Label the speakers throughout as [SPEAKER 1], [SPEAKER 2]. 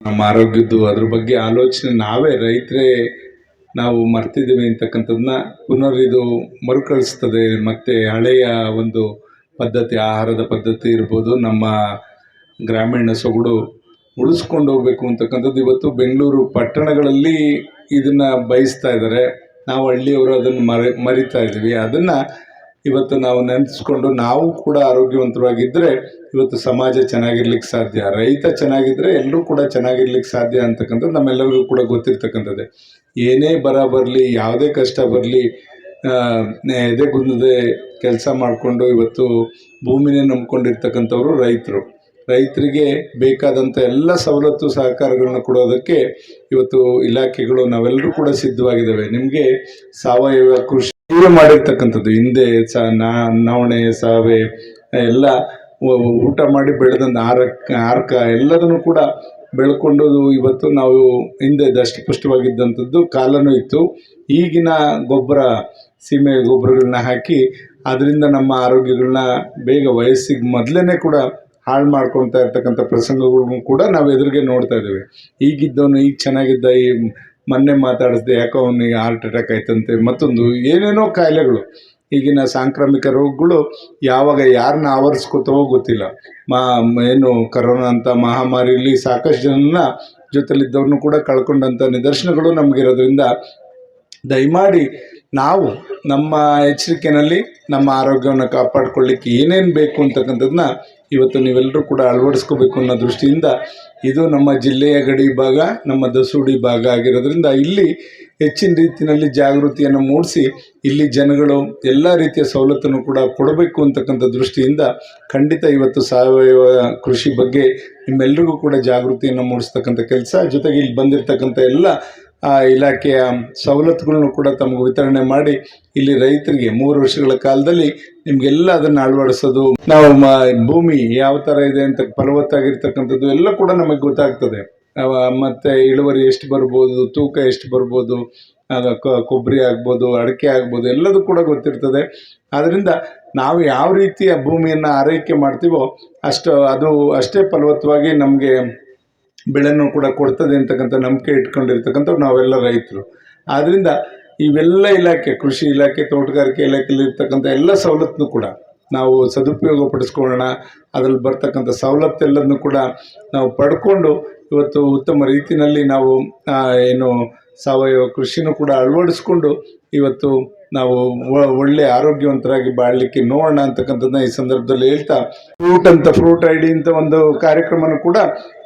[SPEAKER 1] ನಮ್ಮ ಆರೋಗ್ಯದ್ದು ಅದ್ರ ಬಗ್ಗೆ ಆಲೋಚನೆ ನಾವೇ, ರೈತರೇ ನಾವು ಮರ್ತಿದ್ದೀವಿ ಅಂತಕ್ಕಂಥದ್ದನ್ನ ಪುನರ್ ಇದು ಮರುಕಳಿಸ್ತದೆ. ಮತ್ತು ಹಳೆಯ ಒಂದು ಪದ್ಧತಿ, ಆಹಾರದ ಪದ್ಧತಿ ಇರ್ಬೋದು, ನಮ್ಮ ಗ್ರಾಮೀಣ ಸೊಗಡು ಉಳಿಸ್ಕೊಂಡು ಹೋಗ್ಬೇಕು ಅಂತಕ್ಕಂಥದ್ದು. ಇವತ್ತು ಬೆಂಗಳೂರು ಪಟ್ಟಣಗಳಲ್ಲಿ ಇದನ್ನು ಬಯಸ್ತಾ ಇದ್ದಾರೆ. ನಾವು ಹಳ್ಳಿಯವರು ಅದನ್ನು ಮರೆ, ಮರಿತಾ ಇದ್ದೀವಿ. ಅದನ್ನು ಇವತ್ತು ನಾವು ನೆನೆಸ್ಕೊಂಡು ನಾವು ಕೂಡ ಆರೋಗ್ಯವಂತರಾಗಿದ್ದರೆ ಇವತ್ತು ಸಮಾಜ ಚೆನ್ನಾಗಿರ್ಲಿಕ್ಕೆ ಸಾಧ್ಯ. ರೈತ ಚೆನ್ನಾಗಿದ್ದರೆ ಎಲ್ಲರೂ ಕೂಡ ಚೆನ್ನಾಗಿರ್ಲಿಕ್ಕೆ ಸಾಧ್ಯ ಅಂತಕ್ಕಂಥದ್ದು ನಮ್ಮೆಲ್ಲರಿಗೂ ಕೂಡ ಗೊತ್ತಿರ್ತಕ್ಕಂಥದ್ದೇ. ಏನೇ ಬರ ಬರಲಿ, ಯಾವುದೇ ಕಷ್ಟ ಬರಲಿ ಎದೆಗುಂದದೆ ಕೆಲಸ ಮಾಡಿಕೊಂಡು ಇವತ್ತು ಭೂಮಿನೇ ನಂಬ್ಕೊಂಡಿರ್ತಕ್ಕಂಥವ್ರು ರೈತರು. ರೈತರಿಗೆ ಬೇಕಾದಂಥ ಎಲ್ಲ ಸವಲತ್ತು, ಸಹಕಾರಗಳನ್ನ ಕೊಡೋದಕ್ಕೆ ಇವತ್ತು ಇಲಾಖೆಗಳು ನಾವೆಲ್ಲರೂ ಕೂಡ ಸಿದ್ಧವಾಗಿದ್ದಾವೆ. ನಿಮಗೆ ಸಾವಯವ ಕೃಷಿ ಇವ್ರು ಮಾಡಿರ್ತಕ್ಕಂಥದ್ದು. ಹಿಂದೆ ಸ ನವಣೆ, ಸಾವೆ, ಎಲ್ಲ ಊಟ ಮಾಡಿ ಬೆಳೆದಂಥ ಆರಕ್ಕ ಆರ್ಕ ಎಲ್ಲದನ್ನು ಕೂಡ ಬೆಳ್ಕೊಂಡು ಇವತ್ತು ನಾವು ಹಿಂದೆ ದಷ್ಟಪುಷ್ಟವಾಗಿದ್ದಂಥದ್ದು ಕಾಲನೂ ಇತ್ತು. ಈಗಿನ ಗೊಬ್ಬರ, ಸೀಮೆ ಗೊಬ್ಬರಗಳನ್ನ ಹಾಕಿ ಅದರಿಂದ ನಮ್ಮ ಆರೋಗ್ಯಗಳನ್ನ ಬೇಗ ವಯಸ್ಸಿಗೆ ಮೊದಲೇ ಕೂಡ ಹಾಳು ಮಾಡ್ಕೊಳ್ತಾ ಇರ್ತಕ್ಕಂಥ ಪ್ರಸಂಗಗಳನ್ನು ಕೂಡ ನಾವು ಎದುರಿಗೆ ನೋಡ್ತಾ ಇದ್ದೇವೆ. ಈಗಿದ್ದವನು ಈಗ ಚೆನ್ನಾಗಿದ್ದ ಈ ಮೊನ್ನೆ ಮಾತಾಡಿಸ್ದೆ, ಯಾಕೋ ಅವನಿಗೆ ಹಾರ್ಟ್ ಅಟ್ಯಾಕ್ ಆಯ್ತಂತೆ. ಮತ್ತೊಂದು, ಏನೇನೋ ಕಾಯಿಲೆಗಳು, ಈಗಿನ ಸಾಂಕ್ರಾಮಿಕ ರೋಗಗಳು ಯಾವಾಗ ಯಾರನ್ನ ಆವರಿಸ್ಕೊತವೋ ಗೊತ್ತಿಲ್ಲ. ಮಾ, ಏನು ಕರೋನಾ ಅಂತ ಮಹಾಮಾರಿಲಿ ಸಾಕಷ್ಟು ಜನನ ಜೊತೆಲಿದ್ದವ್ರನ್ನೂ ಕೂಡ ಕಳ್ಕೊಂಡಂಥ ನಿದರ್ಶನಗಳು ನಮಗಿರೋದ್ರಿಂದ ದಯಮಾಡಿ ನಾವು ನಮ್ಮ ಎಚ್ಚರಿಕೆಯಲ್ಲಿ ನಮ್ಮ ಆರೋಗ್ಯವನ್ನು ಕಾಪಾಡ್ಕೊಳ್ಳಿಕ್ಕೆ ಏನೇನು ಬೇಕು ಅಂತಕ್ಕಂಥದ್ದನ್ನ ಇವತ್ತು ನೀವೆಲ್ಲರೂ ಕೂಡ ಅಳವಡಿಸ್ಕೋಬೇಕು ಅನ್ನೋ ದೃಷ್ಟಿಯಿಂದ ಇದು ನಮ್ಮ ಜಿಲ್ಲೆಯ ಗಡಿ ಭಾಗ, ನಮ್ಮ ದಸೂಡಿ ಭಾಗ ಆಗಿರೋದ್ರಿಂದ ಇಲ್ಲಿ ಹೆಚ್ಚಿನ ರೀತಿಯಲ್ಲಿ ಜಾಗೃತಿಯನ್ನು ಮೂಡಿಸಿ ಇಲ್ಲಿ ಜನಗಳು ಎಲ್ಲ ರೀತಿಯ ಸವಲತ್ತನ್ನು ಕೂಡ ಕೊಡಬೇಕು ಅಂತಕ್ಕಂಥ ದೃಷ್ಟಿಯಿಂದ ಖಂಡಿತ ಇವತ್ತು ಸಾವಯವ ಕೃಷಿ ಬಗ್ಗೆ ನಿಮ್ಮೆಲ್ರಿಗೂ ಕೂಡ ಜಾಗೃತಿಯನ್ನು ಮೂಡಿಸ್ತಕ್ಕಂಥ ಕೆಲಸ. ಜೊತೆಗೆ ಇಲ್ಲಿ ಬಂದಿರತಕ್ಕಂಥ ಎಲ್ಲ ಇಲಾಖೆಯ ಸವಲತ್ತುಗಳನ್ನು ಕೂಡ ತಮಗೆ ವಿತರಣೆ ಮಾಡಿ ಇಲ್ಲಿ ರೈತರಿಗೆ ಮೂರು ವರ್ಷಗಳ ಕಾಲದಲ್ಲಿ ನಿಮಗೆಲ್ಲ ಅದನ್ನು ಅಳವಡಿಸೋದು, ನಾವು ಭೂಮಿ ಯಾವ ಥರ ಇದೆ ಅಂತ ಫಲವತ್ತಾಗಿರ್ತಕ್ಕಂಥದ್ದು ಎಲ್ಲ ಕೂಡ ನಮಗೆ ಗೊತ್ತಾಗ್ತದೆ. ಮತ್ತೆ ಇಳುವರಿ ಎಷ್ಟು ಬರ್ಬೋದು, ತೂಕ ಎಷ್ಟು ಬರ್ಬೋದು ಕೊಬ್ಬರಿ ಆಗ್ಬೋದು, ಅಡಿಕೆ ಆಗ್ಬೋದು, ಎಲ್ಲದೂ ಕೂಡ ಗೊತ್ತಿರ್ತದೆ. ಆದ್ದರಿಂದ ನಾವು ಯಾವ ರೀತಿಯ ಭೂಮಿಯನ್ನು ಆರೈಕೆ ಮಾಡ್ತೀವೋ ಅಷ್ಟು, ಅದು ಅಷ್ಟೇ ಫಲವತ್ತವಾಗಿ ನಮಗೆ ಬೆಳೆನೂ ಕೂಡ ಕೊಡ್ತದೆ ಅಂತಕ್ಕಂಥ ನಂಬಿಕೆ ಇಟ್ಕೊಂಡಿರ್ತಕ್ಕಂಥವ್ರು ನಾವೆಲ್ಲ ರೈತರು. ಆದ್ದರಿಂದ ಇವೆಲ್ಲ ಇಲಾಖೆ, ಕೃಷಿ ಇಲಾಖೆ, ತೋಟಗಾರಿಕೆ ಇಲಾಖೆಯಲ್ಲಿ ಇರ್ತಕ್ಕಂಥ ಎಲ್ಲ ಸವಲತ್ತನ್ನು ಕೂಡ ನಾವು ಸದುಪಯೋಗ ಪಡಿಸ್ಕೊಳ್ಳೋಣ. ಅದರಲ್ಲಿ ಬರ್ತಕ್ಕಂಥ ಸವಲತ್ತೆಲ್ಲದನ್ನು ಕೂಡ ನಾವು ಪಡ್ಕೊಂಡು ಇವತ್ತು ಉತ್ತಮ ರೀತಿಯಲ್ಲಿ ನಾವು ಏನು ಸಾವಯವ ಕೃಷಿನೂ ಕೂಡ ಅಳವಡಿಸ್ಕೊಂಡು ಇವತ್ತು ನಾವು ಒಳ್ಳೆ ಆರೋಗ್ಯವಂತರಾಗಿ ಬಾಳಲಿಕ್ಕೆ ನೋಡೋಣ ಅಂತಕ್ಕಂಥದ್ದನ್ನ ಈ ಸಂದರ್ಭದಲ್ಲಿ ಹೇಳ್ತಾ ಫ್ರೂಟ್ ಅಂತ ಫ್ರೂಟ್ ಐ ಡಿ ಅಂತ ಒಂದು ಕಾರ್ಯಕ್ರಮನು ಕೂಡ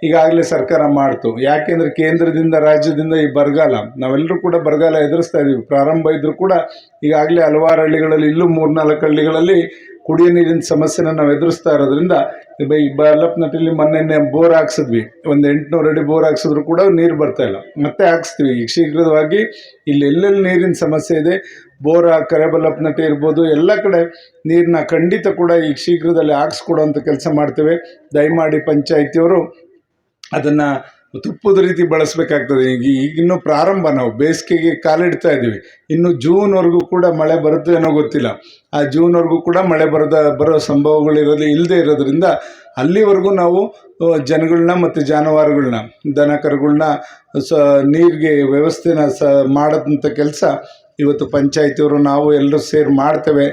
[SPEAKER 1] ಈಗಾಗಲೇ ಸರ್ಕಾರ ಮಾಡ್ತು. ಯಾಕೆಂದ್ರೆ ಕೇಂದ್ರದಿಂದ ರಾಜ್ಯದಿಂದ ಈ ಬರಗಾಲ, ನಾವೆಲ್ಲರೂ ಕೂಡ ಬರಗಾಲ ಎದುರಿಸ್ತಾ ಇದೀವಿ. ಪ್ರಾರಂಭ ಇದ್ರೂ ಕೂಡ ಈಗಾಗಲೇ ಹಲವಾರು ಹಳ್ಳಿಗಳಲ್ಲಿ ಇಲ್ಲೂ ಮೂರ್ನಾಲ್ಕು ಹಳ್ಳಿಗಳಲ್ಲಿ ಕುಡಿಯೋ ನೀರಿನ ಸಮಸ್ಯೆನ ನಾವು ಎದುರಿಸ್ತಾ ಇರೋದ್ರಿಂದ ಈ ಈ ಬಲ್ಲಪ್ನಟ್ಟಿಲಿ ಮೊನ್ನೆ ಬೋರ್ ಹಾಕ್ಸಿದ್ವಿ. ಒಂದು ಎಂಟುನೂರು ಅಡಿ ಬೋರ್ ಹಾಕ್ಸಿದ್ರು ಕೂಡ ನೀರು ಬರ್ತಾ ಇಲ್ಲ. ಮತ್ತೆ ಹಾಕ್ಸ್ತೀವಿ. ಈಗ ಶೀಘ್ರವಾಗಿ ಇಲ್ಲಿ ಎಲ್ಲೆಲ್ಲಿ ನೀರಿನ ಸಮಸ್ಯೆ ಇದೆ ಬೋರ್ ಕರೆಬಲ್ಲಪ್ನಟ್ಟಿ ಇರ್ಬೋದು, ಎಲ್ಲ ಕಡೆ ನೀರನ್ನ ಖಂಡಿತ ಕೂಡ ಈಗ ಶೀಘ್ರದಲ್ಲಿ ಹಾಕ್ಸ್ಕೊಡೋಂಥ ಕೆಲಸ ಮಾಡ್ತೇವೆ. ದಯಮಾಡಿ ಪಂಚಾಯಿತಿಯವರು ಅದನ್ನು ತುಪ್ಪದ ರೀತಿ ಬಳಸಬೇಕಾಗ್ತದೆ. ಈಗ ಈಗಿನ್ನೂ ಪ್ರಾರಂಭ ನಾವು ಬೇಸಿಗೆಗೆ ಕಾಲಿಡ್ತಾ ಇದ್ದೀವಿ. ಇನ್ನು ಜೂನ್ವರೆಗೂ ಕೂಡ ಮಳೆ ಬರುತ್ತೆ ಏನೋ ಗೊತ್ತಿಲ್ಲ. ಆ ಜೂನ್ವರೆಗೂ ಕೂಡ ಮಳೆ ಬರದ, ಬರೋ ಸಂಭವಗಳಿರೋದು ಇಲ್ಲದೆ ಇರೋದ್ರಿಂದ ಅಲ್ಲಿವರೆಗೂ ನಾವು ಜನಗಳನ್ನ ಮತ್ತು ಜಾನುವಾರುಗಳನ್ನ ದನ ಕರುಗಳನ್ನ ಸ, ನೀರಿಗೆ ವ್ಯವಸ್ಥೆನ ಸ ಮಾಡೋದಂಥ ಕೆಲಸ ಇವತ್ತು ಪಂಚಾಯತಿಯವರು ನಾವು ಎಲ್ಲರೂ ಸೇರಿ ಮಾಡ್ತೇವೆ.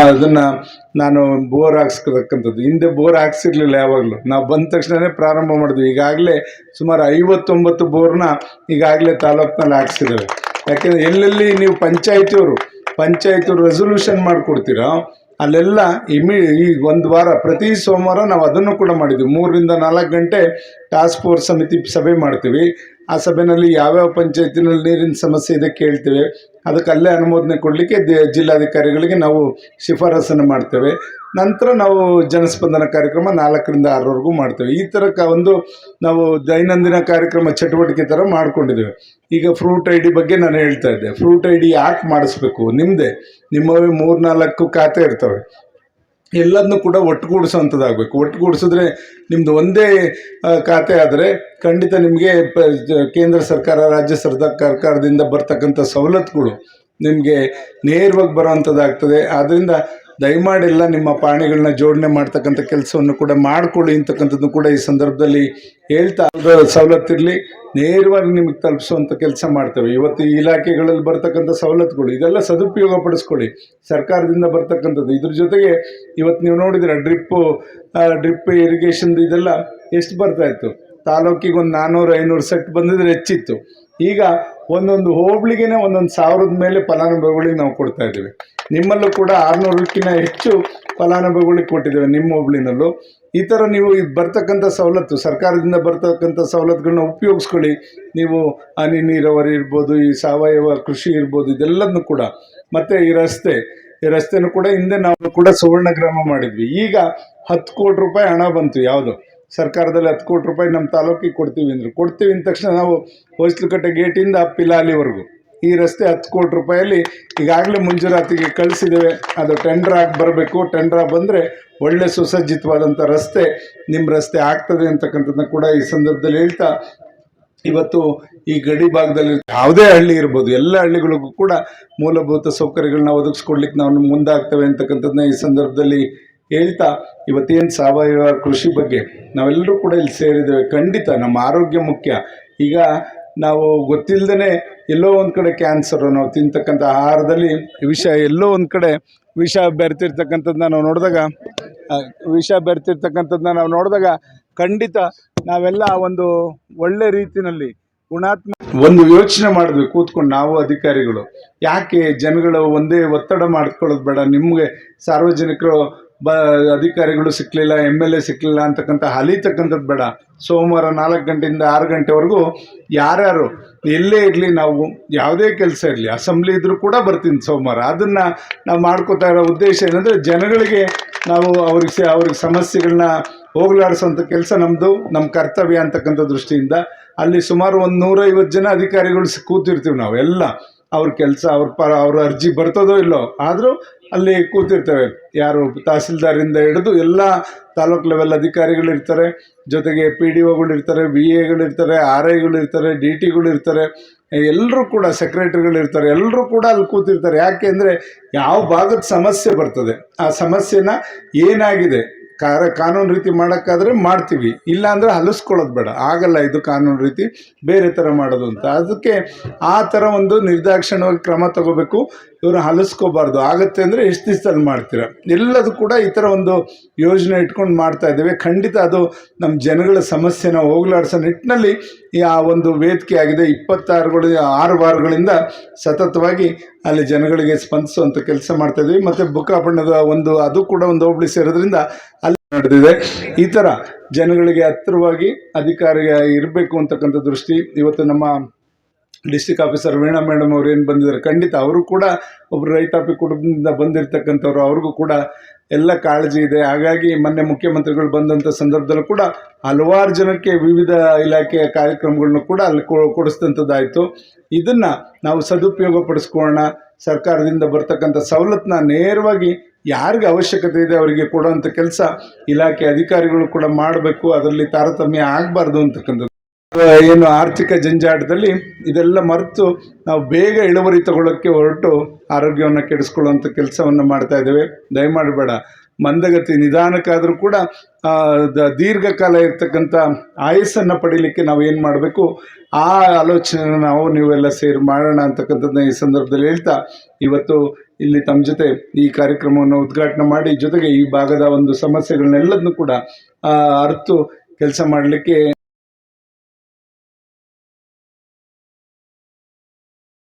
[SPEAKER 1] ಅದನ್ನು ನಾನು ಬೋರ್ ಹಾಕ್ಸ್ಕೊತಕ್ಕಂಥದ್ದು ಹಿಂದೆ ಬೋರ್ ಹಾಕ್ಸಿರ್ಲಿಲ್ಲ ಯಾವಾಗಲೂ. ನಾವು ಬಂದ ತಕ್ಷಣವೇ ಪ್ರಾರಂಭ ಮಾಡಿದ್ವಿ. ಈಗಾಗಲೇ ಸುಮಾರು ಐವತ್ತೊಂಬತ್ತು ಬೋರ್ನ ಈಗಾಗಲೇ ತಾಲೂಕಿನಲ್ಲಿ ಹಾಕ್ಸಿದ್ದೇವೆ. ಯಾಕೆಂದರೆ ಎಲ್ಲೆಲ್ಲಿ ನೀವು ಪಂಚಾಯತಿಯವರು ಪಂಚಾಯತಿಯವರು ರೆಸೊಲ್ಯೂಷನ್ ಮಾಡಿಕೊಡ್ತೀರೋ, ಅಲ್ಲೆಲ್ಲ ಇಮಿ, ಈ ಒಂದು ವಾರ ಪ್ರತಿ ಸೋಮವಾರ ನಾವು ಅದನ್ನು ಕೂಡ ಮಾಡಿದ್ವಿ. ಮೂರರಿಂದ ನಾಲ್ಕು ಗಂಟೆ ಟಾಸ್ಕ್ ಫೋರ್ಸ್ ಸಮಿತಿ ಸಭೆ ಮಾಡ್ತೀವಿ. ಆ ಸಭೆಯಲ್ಲಿ ಯಾವ್ಯಾವ ಪಂಚಾಯತಿನಲ್ಲಿ ನೀರಿನ ಸಮಸ್ಯೆ ಇದೆ ಕೇಳ್ತೇವೆ. ಅದಕ್ಕೆ ಅಲ್ಲೇ ಅನುಮೋದನೆ ಕೊಡಲಿಕ್ಕೆ ಜಿಲ್ಲಾಧಿಕಾರಿಗಳಿಗೆ ನಾವು ಶಿಫಾರಸನ್ನು ಮಾಡ್ತೇವೆ. ನಂತರ ನಾವು ಜನಸ್ಪಂದನ ಕಾರ್ಯಕ್ರಮ ನಾಲ್ಕರಿಂದ ಆರವರೆಗೂ ಮಾಡ್ತೇವೆ. ಈ ಥರ ಒಂದು ನಾವು ದೈನಂದಿನ ಕಾರ್ಯಕ್ರಮ ಚಟುವಟಿಕೆ ಥರ ಮಾಡ್ಕೊಂಡಿದ್ದೇವೆ. ಈಗ ಫ್ರೂಟ್ ಐ ಡಿ ಬಗ್ಗೆ ನಾನು ಹೇಳ್ತಾ ಇದ್ದೆ. ಫ್ರೂಟ್ ಐ ಡಿ ಯಾಕೆ ಮಾಡಿಸ್ಬೇಕು? ನಿಮ್ಮದೇ ನಿಮ್ಮವೇ ಮೂರು ನಾಲ್ಕು ಖಾತೆ ಇರ್ತವೆ. ಎಲ್ಲದನ್ನು ಕೂಡ ಒಟ್ಟುಗೂಡಿಸುವಂಥದ್ದಾಗಬೇಕು. ಒಟ್ಟುಗೂಡಿಸಿದ್ರೆ ನಿಮ್ಮದು ಒಂದೇ ಖಾತೆ ಆದರೆ ಖಂಡಿತ ನಿಮಗೆ ಕೇಂದ್ರ ಸರ್ಕಾರ, ರಾಜ್ಯ ಸರ್ಕಾರ ಸರ್ಕಾರದಿಂದ ಬರ್ತಕ್ಕಂಥ ಸವಲತ್ತುಗಳು ನಿಮಗೆ ನೇರವಾಗಿ ಬರೋವಂಥದ್ದಾಗ್ತದೆ. ಆದ್ದರಿಂದ ದಯಮಾಡಿ ಎಲ್ಲ ನಿಮ್ಮ ಪ್ರಾಣಿಗಳನ್ನ ಜೋಡಣೆ ಮಾಡ್ತಕ್ಕಂಥ ಕೆಲಸವನ್ನು ಕೂಡ ಮಾಡಿಕೊಳ್ಳಿ ಅಂತಕ್ಕಂಥದ್ದು ಕೂಡ ಈ ಸಂದರ್ಭದಲ್ಲಿ ಹೇಳ್ತಾ ಸವಲತ್ತಿರಲಿ ನೇರವಾಗಿ ನಿಮಗೆ ತಲುಪಿಸುವಂಥ ಕೆಲಸ ಮಾಡ್ತೇವೆ. ಇವತ್ತು ಈ ಇಲಾಖೆಗಳಲ್ಲಿ ಬರ್ತಕ್ಕಂಥ ಸವಲತ್ತುಗಳು, ಇದೆಲ್ಲ ಸದುಪಯೋಗ ಪಡಿಸ್ಕೊಳ್ಳಿ. ಸರ್ಕಾರದಿಂದ ಬರ್ತಕ್ಕಂಥದ್ದು. ಇದ್ರ ಜೊತೆಗೆ ಇವತ್ತು ನೀವು ನೋಡಿದ್ರೆ ಡ್ರಿಪ್ಪು ಡ್ರಿಪ್ ಇರಿಗೇಷನ್ ಇದೆಲ್ಲ ಎಷ್ಟು ಬರ್ತಾ ಇತ್ತು? ತಾಲೂಕಿಗೆ ಒಂದು ನಾನ್ನೂರು ಐನೂರು ಸೆಟ್ ಬಂದಿದ್ರೆ ಹೆಚ್ಚಿತ್ತು. ಈಗ ಒಂದೊಂದು ಹೋಬಳಿಗೆನೆ ಒಂದೊಂದು ಸಾವಿರದ ಮೇಲೆ ಫಲಾನುಭವಿಗಳಿಗೆ ನಾವು ಕೊಡ್ತಾ ಇದ್ದೀವಿ. ನಿಮ್ಮಲ್ಲೂ ಕೂಡ ಆರುನೂರಕ್ಕಿಂತ ಹೆಚ್ಚು ಫಲಾನುಭವಿಗಳಿಗೆ ಕೊಟ್ಟಿದ್ದೇವೆ ನಿಮ್ಮ ಹೋಬಳಿನಲ್ಲೂ. ಈ ಥರ ನೀವು ಇದು ಬರ್ತಕ್ಕಂಥ ಸವಲತ್ತು, ಸರ್ಕಾರದಿಂದ ಬರ್ತಕ್ಕಂಥ ಸವಲತ್ತುಗಳನ್ನ ಉಪಯೋಗಿಸ್ಕೊಳ್ಳಿ. ನೀವು ಹನಿ ನೀರಾವರಿ ಇರ್ಬೋದು, ಈ ಸಾವಯವ ಕೃಷಿ ಇರ್ಬೋದು, ಇದೆಲ್ಲದನ್ನು ಕೂಡ. ಮತ್ತು ಈ ರಸ್ತೆ, ಈ ರಸ್ತೆನೂ ಕೂಡ ಹಿಂದೆ ನಾವು ಕೂಡ ಸುವರ್ಣ ಗ್ರಾಮ ಮಾಡಿದ್ವಿ. ಈಗ ಹತ್ತು ಕೋಟಿ ರೂಪಾಯಿ ಹಣ ಬಂತು ಯಾವುದು? ಸರ್ಕಾರದಲ್ಲಿ ಹತ್ತು ಕೋಟಿ ರೂಪಾಯಿ ನಮ್ಮ ತಾಲೂಕಿಗೆ ಕೊಡ್ತೀವಿ ಅಂದರು. ಕೊಡ್ತೀವಿ ಅಂದ ತಕ್ಷಣ ನಾವು ಹೊಯ್ಸಲುಕಟ್ಟೆ ಗೇಟಿಂದ ಪಿಲಾಲಿವರೆಗೂ ಈ ರಸ್ತೆ ಹತ್ತು ಕೋಟಿ ರೂಪಾಯಲ್ಲಿ ಈಗಾಗಲೇ ಮಂಜೂರಾತಿಗೆ ಕಳಿಸಿದ್ದೇವೆ. ಅದು ಟೆಂಡರ್ ಆಗಿ ಬರಬೇಕು. ಟೆಂಡರ್ ಬಂದರೆ ಒಳ್ಳೆ ಸುಸಜ್ಜಿತವಾದಂಥ ರಸ್ತೆ ನಿಮ್ಮ ರಸ್ತೆ ಆಗ್ತದೆ ಅಂತಕ್ಕಂಥದ್ದನ್ನ ಕೂಡ ಈ ಸಂದರ್ಭದಲ್ಲಿ ಹೇಳ್ತಾ ಇವತ್ತು ಈ ಗಡಿ ಭಾಗದಲ್ಲಿ ಯಾವುದೇ ಹಳ್ಳಿ ಇರ್ಬೋದು, ಎಲ್ಲ ಹಳ್ಳಿಗಳಿಗೂ ಕೂಡ ಮೂಲಭೂತ ಸೌಕರ್ಯಗಳನ್ನ ಒದಗಿಸ್ಕೊಡ್ಲಿಕ್ಕೆ ನಾವು ಮುಂದಾಗ್ತೇವೆ ಅಂತಕ್ಕಂಥದ್ದನ್ನ ಈ ಸಂದರ್ಭದಲ್ಲಿ ಹೇಳ್ತಾ ಇವತ್ತೇನು ಸಾವಯವ ಕೃಷಿ ಬಗ್ಗೆ ನಾವೆಲ್ಲರೂ ಕೂಡ ಇಲ್ಲಿ ಸೇರಿದ್ದೇವೆ. ಖಂಡಿತ ನಮ್ಮ ಆರೋಗ್ಯ ಮುಖ್ಯ. ಈಗ ನಾವು ಗೊತ್ತಿಲ್ಲದೇ ಎಲ್ಲೋ ಒಂದು ಕಡೆ ಕ್ಯಾನ್ಸರು ನಾವು ತಿಂತಕ್ಕಂಥ ಆಹಾರದಲ್ಲಿ ವಿಷ ಎಲ್ಲೋ ಒಂದು ಕಡೆ ವಿಷ ಬೆರೆತಿರ್ತಕ್ಕಂಥದ್ದನ್ನ ನಾವು ನೋಡಿದಾಗ ವಿಷ ಬೆರೆತಿರ್ತಕ್ಕಂಥದ್ದನ್ನ ನಾವು ನೋಡಿದಾಗ ಖಂಡಿತ ನಾವೆಲ್ಲ ಒಂದು ಒಳ್ಳೆ ರೀತಿಯಲ್ಲಿ ಗುಣಾತ್ಮ ಒಂದು ಯೋಚನೆ ಮಾಡಿದ್ವಿ ಕೂತ್ಕೊಂಡು ನಾವು ಅಧಿಕಾರಿಗಳು. ಯಾಕೆ ಜನಗಳು ಒಂದೇ ಒತ್ತಡ ಮಾಡ್ಕೊಳ್ಳೋದು ಬೇಡ, ನಿಮಗೆ ಸಾರ್ವಜನಿಕರು ಅಧಿಕಾರಿಗಳು ಸಿಕ್ಕಲಿಲ್ಲ ಎಂ ಎಲ್ ಎ ಸಿಕ್ಕಲಿಲ್ಲ ಅಂತಕ್ಕಂಥ ಹಲಿತಕ್ಕಂಥದ್ದು ಬೇಡ. ಸೋಮವಾರ ನಾಲ್ಕು ಗಂಟೆಯಿಂದ ಆರು ಗಂಟೆವರೆಗೂ ಯಾರ್ಯಾರು ಎಲ್ಲೇ ಇರಲಿ, ನಾವು ಯಾವುದೇ ಕೆಲಸ ಇರಲಿ, ಅಸೆಂಬ್ಲಿ ಇದ್ರೂ ಕೂಡ ಬರ್ತೀನಿ ಸೋಮವಾರ. ಅದನ್ನು ನಾವು ಮಾಡ್ಕೋತಾ ಇರೋ ಉದ್ದೇಶ ಏನಂದರೆ ಜನಗಳಿಗೆ ನಾವು ಅವ್ರಿಗೆ ಅವ್ರಿಗೆ ಸಮಸ್ಯೆಗಳನ್ನ ಹೋಗಲಾಡಿಸೋಂಥ ಕೆಲಸ ನಮ್ಮದು ನಮ್ಮ ಕರ್ತವ್ಯ ಅಂತಕ್ಕಂಥ ದೃಷ್ಟಿಯಿಂದ ಅಲ್ಲಿ ಸುಮಾರು ಒಂದು ನೂರೈವತ್ತು ಜನ ಅಧಿಕಾರಿಗಳು ಕೂತಿರ್ತೀವಿ ನಾವು, ಎಲ್ಲ. ಅವ್ರ ಕೆಲಸ, ಅವ್ರ ಪರ, ಅವ್ರ ಅರ್ಜಿ ಬರ್ತದೋ ಇಲ್ಲೋ, ಆದರೂ ಅಲ್ಲಿ ಕೂತಿರ್ತೇವೆ. ಯಾರು ತಹಸೀಲ್ದಾರಿಂದ ಹಿಡಿದು ಎಲ್ಲ ತಾಲೂಕು ಲೆವೆಲ್ ಅಧಿಕಾರಿಗಳು ಇರ್ತಾರೆ. ಜೊತೆಗೆ ಪಿ ಡಿ ಒಗಳು ಇರ್ತಾರೆ ಬಿ ಎಗಳು ಇರ್ತಾರೆ ಆರ್ ಐಗಳು ಇರ್ತಾರೆ ಡಿ ಟಿಗಳಿರ್ತಾರೆ ಎಲ್ಲರೂ ಕೂಡ ಸೆಕ್ರೆಟರಿಗಳು ಇರ್ತಾರೆ. ಎಲ್ಲರೂ ಕೂಡ ಅಲ್ಲಿ ಕೂತಿರ್ತಾರೆ. ಯಾಕೆ ಅಂದರೆ ಯಾವ ಭಾಗದ ಸಮಸ್ಯೆ ಬರ್ತದೆ? ಆ ಸಮಸ್ಯೆನ ಏನಾಗಿದೆ? ಕಾರ ಕಾನೂನು ರೀತಿ ಮಾಡೋಕ್ಕಾದ್ರೆ ಮಾಡ್ತೀವಿ. ಇಲ್ಲ ಅಂದರೆ ಹಲಿಸ್ಕೊಳ್ಳೋದು ಬೇಡ. ಆಗಲ್ಲ ಇದು ಕಾನೂನು ರೀತಿ. ಬೇರೆ ಥರ ಮಾಡೋದು ಅಂತ. ಅದಕ್ಕೆ ಆ ಥರ ಒಂದು ನಿರ್ದಾಕ್ಷಿಣ್ಯವಾಗಿ ಕ್ರಮ ತಗೋಬೇಕು. ಇವರು ಹಲಿಸ್ಕೋಬಾರ್ದು. ಆಗತ್ತೆ ಅಂದರೆ ಎಷ್ಟು ದಿವಸದಲ್ಲಿ ಮಾಡ್ತೀರ? ಎಲ್ಲದು ಕೂಡ ಈ ಥರ ಒಂದು ಯೋಜನೆ ಇಟ್ಕೊಂಡು ಮಾಡ್ತಾ ಇದ್ದೇವೆ. ಖಂಡಿತ ಅದು ನಮ್ಮ ಜನಗಳ ಸಮಸ್ಯೆನ ಹೋಗ್ಲಾಡಿಸೋ ನಿಟ್ಟಿನಲ್ಲಿ ಆ ಒಂದು ವೇದಿಕೆ ಆಗಿದೆ. ಇಪ್ಪತ್ತಾರುಗಳು ಆರು ವಾರಗಳಿಂದ ಸತತವಾಗಿ ಅಲ್ಲಿ ಜನಗಳಿಗೆ ಸ್ಪಂದಿಸುವಂಥ ಕೆಲಸ ಮಾಡ್ತಾ ಇದ್ದೀವಿ. ಮತ್ತು ಬುಕ್ಕಾಪಣ್ಣದ ಒಂದು, ಅದು ಕೂಡ ಒಂದು ಹೋಬಳಿ ಸೇರೋದ್ರಿಂದ ಅಲ್ಲಿ ನಡೆದಿದೆ. ಈ ಥರ ಜನಗಳಿಗೆ ಹತ್ತಿರವಾಗಿ ಅಧಿಕಾರಿ ಇರಬೇಕು ಅಂತಕ್ಕಂಥ ದೃಷ್ಟಿ ಇವತ್ತು ನಮ್ಮ ಡಿಸ್ಟಿಕ್ ಆಫೀಸರ್ ವೀಣಾ ಮೇಡಮ್ ಅವ್ರು ಏನು ಬಂದಿದ್ದಾರೆ, ಖಂಡಿತ ಅವರು ಕೂಡ ಒಬ್ಬರು ರೈತಾಪಿ ಕುಟುಂಬದಿಂದ ಬಂದಿರತಕ್ಕಂಥವ್ರು, ಅವ್ರಿಗೂ ಕೂಡ ಎಲ್ಲ ಕಾಳಜಿ ಇದೆ. ಹಾಗಾಗಿ ಮೊನ್ನೆ ಮುಖ್ಯಮಂತ್ರಿಗಳು ಬಂದಂಥ ಸಂದರ್ಭದಲ್ಲೂ ಕೂಡ ಹಲವಾರು ಜನಕ್ಕೆ ವಿವಿಧ ಇಲಾಖೆಯ ಕಾರ್ಯಕ್ರಮಗಳನ್ನು ಕೂಡ ಅಲ್ಲಿ ಕೊಡಿಸಿದಂಥದ್ದಾಯಿತು ಇದನ್ನು ನಾವು ಸದುಪಯೋಗ ಪಡಿಸ್ಕೊಳ್ಳೋಣ, ಸರ್ಕಾರದಿಂದ ಬರ್ತಕ್ಕಂಥ ಸವಲತ್ತನ್ನ ನೇರವಾಗಿ ಯಾರಿಗೆ ಅವಶ್ಯಕತೆ ಇದೆ ಅವರಿಗೆ ಕೊಡುವಂಥ ಕೆಲಸ ಇಲಾಖೆ ಅಧಿಕಾರಿಗಳು ಕೂಡ ಮಾಡಬೇಕು, ಅದರಲ್ಲಿ ತಾರತಮ್ಯ ಆಗಬಾರ್ದು ಅಂತಕ್ಕಂಥದ್ದು. ಏನು ಆರ್ಥಿಕ ಜಂಜಾಟದಲ್ಲಿ ಇದೆಲ್ಲ ಮರೆತು ನಾವು ಬೇಗ ಇಳುವರಿ ತಗೊಳ್ಳೋಕ್ಕೆ ಹೊರಟು ಆರೋಗ್ಯವನ್ನು ಕೆಡಿಸ್ಕೊಳ್ಳುವಂಥ ಕೆಲಸವನ್ನು ಮಾಡ್ತಾ ಇದ್ದೇವೆ. ದಯಮಾಡಬೇಡ ಮಂದಗತಿ ನಿಧಾನಕ್ಕಾದರೂ ಕೂಡ ದೀರ್ಘಕಾಲ ಇರ್ತಕ್ಕಂಥ ಆಯಸ್ಸನ್ನು ಪಡೀಲಿಕ್ಕೆ ನಾವು ಏನು ಮಾಡಬೇಕು? ಆ ಆಲೋಚನೆ ನಾವು ನೀವೆಲ್ಲ ಸೇರಿ ಮಾಡೋಣ ಅಂತಕ್ಕಂಥದ್ದನ್ನ ಈ ಸಂದರ್ಭದಲ್ಲಿ ಹೇಳ್ತಾ, ಇವತ್ತು ಇಲ್ಲಿ ತಮ್ಮ ಜೊತೆ ಈ ಕಾರ್ಯಕ್ರಮವನ್ನು ಉದ್ಘಾಟನೆ ಮಾಡಿ, ಜೊತೆಗೆ ಈ ಭಾಗದ ಒಂದು ಸಮಸ್ಯೆಗಳನ್ನೆಲ್ಲದನ್ನು ಕೂಡ ಅರ್ತು ಕೆಲಸ ಮಾಡಲಿಕ್ಕೆ